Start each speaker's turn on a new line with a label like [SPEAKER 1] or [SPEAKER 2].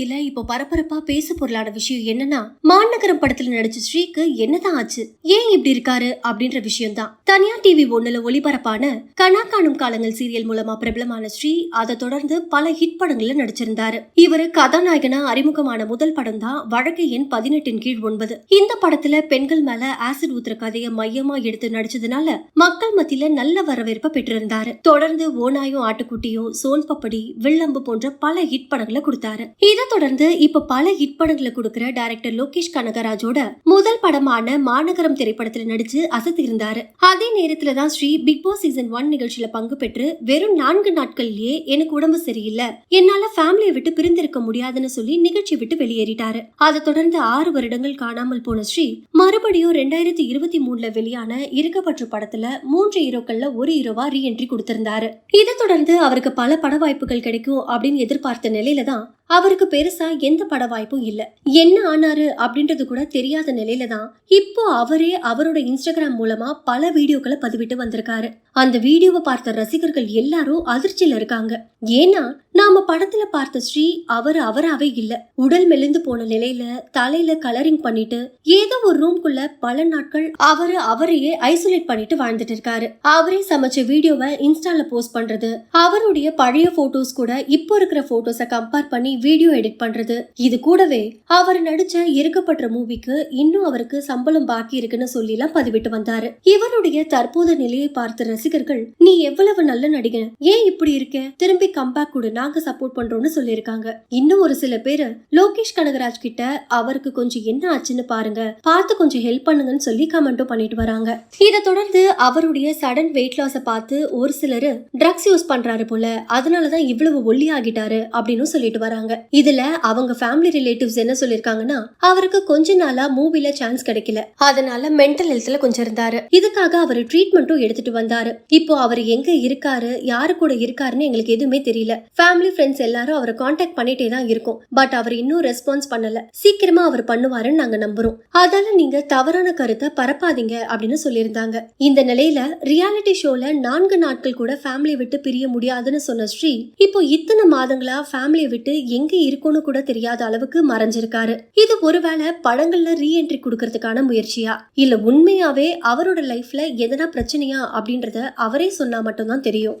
[SPEAKER 1] மத்தியில இப்போ பரபரப்பா பேசு பொருளான விஷயம் என்னன்னா மாநகரம் படத்துல நடிச்ச ஸ்ரீக்கு என்னதான் ஆச்சு? ஏன் இப்படி இருக்காரு? அப்படின்ற விஷயம் தான் தனியார் டிவி ஒண்ணுல ஒளிபரப்பான கனா காணும் காலங்கள் சீரியல் மூலமா பிரபலமான ஸ்ரீ அதை தொடர்ந்து பல ஹிட் படங்கள்ல நடிச்சிருந்தாரு. இவரு கதாநாயகனா அறிமுகமான முதல் படம் தான் வழக்கு எண் பதினெட்டின் கீழ் ஒன்பது. இந்த படத்துல பெண்கள் மேல ஆசிட் ஊத்துற கதையை மையமா எடுத்து நடிச்சதுனால மக்கள் மத்தியில நல்ல வரவேற்பை பெற்றிருந்தாரு. தொடர்ந்து ஓநாயும் ஆட்டுக்குட்டியும் சோன் பப்படி வில்லம்பு போன்ற பல ஹிட் படங்களை கொடுத்தாரு. இதை தொடர்ந்து இப்ப பல ஹிட் படங்களை கொடுக்கிற டைரக்டர் லோகேஷ் கனகராஜோட முதல் படமான மாநகரம் திரைப்படத்துல நடிச்சு அசத்து இருந்தாரு. அதே நேரத்துல தான் Sri Bigg Boss season one நிகழ்ச்சியில பங்கு பெற்று வெறும் நான்கு நாட்கள்லயே எனக்கு உடம்பு சரியில்லை. என்னால ஃபேமிலியை விட்டு பிரிந்திருக்க முடியாதுன்னு சொல்லி நிகழ்ச்சி விட்டு வெளியேறிட்டாரு. அதை தொடர்ந்து ஆறு வருடங்கள் காணாமல் போன ஸ்ரீ மறுபடியும் ரெண்டாயிரத்தி இருபத்தி மூணுல வெளியான இருக்கப்பற்று படத்துல மூன்று ஹீரோக்கள்ல ஒரு ஹீரோவா ரீஎன்ட்ரி கொடுத்திருந்தாரு. இதை தொடர்ந்து அவருக்கு பல பட வாய்ப்புகள் கிடைக்கும் அப்படின்னு எதிர்பார்த்த நிலையில தான் அவருக்கு பெருசா எந்த பட வாய்ப்பும் இல்ல. என்ன ஆனாரு அப்படின்றது கூட தெரியாத நிலையில தான் இப்போ அவரே அவரோட இன்ஸ்டாகிராம் மூலமா பல வீடியோக்களை பதிவிட்டு வந்திருக்காரு. அந்த வீடியோவை பார்த்த ரசிகர்கள் எல்லாரும் அதிர்ச்சியில இருக்காங்க. ஏன்னா நாம படத்துல பார்த்த ஸ்ரீ அவர் அவராவே இல்ல. உடல் மெலிந்து போன நிலையில தலையில கலரிங் பண்ணிட்டு ஏதோ ஒரு ரூம்குள்ள பல நாட்கள் அவரு அவரையே ஐசோலேட் பண்ணிட்டு வாழ்ந்துட்டு இருக்காரு. அவரே சமைச்ச வீடியோவை இன்ஸ்டால போஸ்ட் பண்றது அவருடைய பழைய போட்டோஸ் கூட இப்போ இருக்கிற போட்டோஸ கம்பேர் பண்ணி வீடியோ எடிட் பண்றது. இது கூடவே அவர் நடிச்ச இருக்கப்பட்ட மூவிக்கு இன்னும் அவருக்கு சம்பளம் பாக்கி இருக்குன்னு சொல்லி எல்லாம் பதிவிட்டு வந்தாரு. இவருடைய தற்போது நிலையை பார்த்த ரசிகர்கள் நீ எவ்வளவு நல்ல நடிகன் ஏன் இப்படி இருக்க? திரும்பி கம்பேக் கொடு நாங்க சப்போர்ட் பண்றோம்னு சொல்லியிருக்காங்க இன்னும் ஒரு சில பேரு லோகேஷ் கனகராஜ் கிட்ட அவருக்கு கொஞ்சம் என்ன ஆச்சுன்னு பாருங்க பார்த்து கொஞ்சம் ஹெல்ப் பண்ணுங்கன்னு சொல்லி கமெண்ட்டும் பண்ணிட்டு வராங்க. இதை தொடர்ந்து அவருடைய சடன் வெயிட் லாஸை பார்த்து ஒரு சிலர் ட்ரக்ஸ் யூஸ் பண்றாரு போல அதனாலதான் இவ்வளவு ஒல்லி ஆகிட்டாரு அப்படின்னு சொல்லிட்டு வராங்க. இதுல அவங்க ஃபேமிலி ரிலேட்டிவ்ஸ் என்ன சொல்லியிருக்காங்கன்னா அவருக்கு கொஞ்ச நாளா மூவில சான்ஸ் கிடைக்கல. அதனால மென்டல் ஹெல்த்ல கொஞ்சம் இருந்தாரு. இதுக்காக அவர் ட்ரீட்மெண்ட்டும் எடுத்துட்டு வந்தாரு. இப்போ அவர் எங்க இருக்காரு யாரு கூட இருக்காருன்னு எங்களுக்கு எதுவுமே தெரியல. ஃபேமிலி ஃப்ரெண்ட்ஸ் எல்லாரும் அவரை காண்டாக்ட் பண்ணிட்டே தான் இருக்கும். பட் அவர் இன்னும் ரெஸ்பான்ஸ் பண்ணல. சீக்கிரமா அவர் பண்ணுவாருன்னு நாங்க நம்புறோம். அதால நீங்க தவறான கருத்தை பரப்பாதீங்க அப்படின்னு சொல்லியிருந்தாங்க. இந்த நிலையில ரியாலிட்டி ஷோல நான்கு நாட்கள் கூட ஃபேமிலியை விட்டு பிரிய முடியாதுன்னு சொன்ன ஸ்ரீ இப்போ இத்தனை மாதங்களா ஃபேமிலியை விட்டு எங்க இருக்கும்னு கூட தெரியாத அளவுக்கு மறைஞ்சிருக்காரு. இது ஒருவேளை படங்கள்ல ரீ என்ட்ரி கொடுக்கறதுக்கான முயற்சியா? இல்ல உண்மையாவே அவரோட லைஃப்ல எதனா பிரச்சனையா அப்படின்றத அவரே சொன்னா மட்டும்தான் தெரியும்.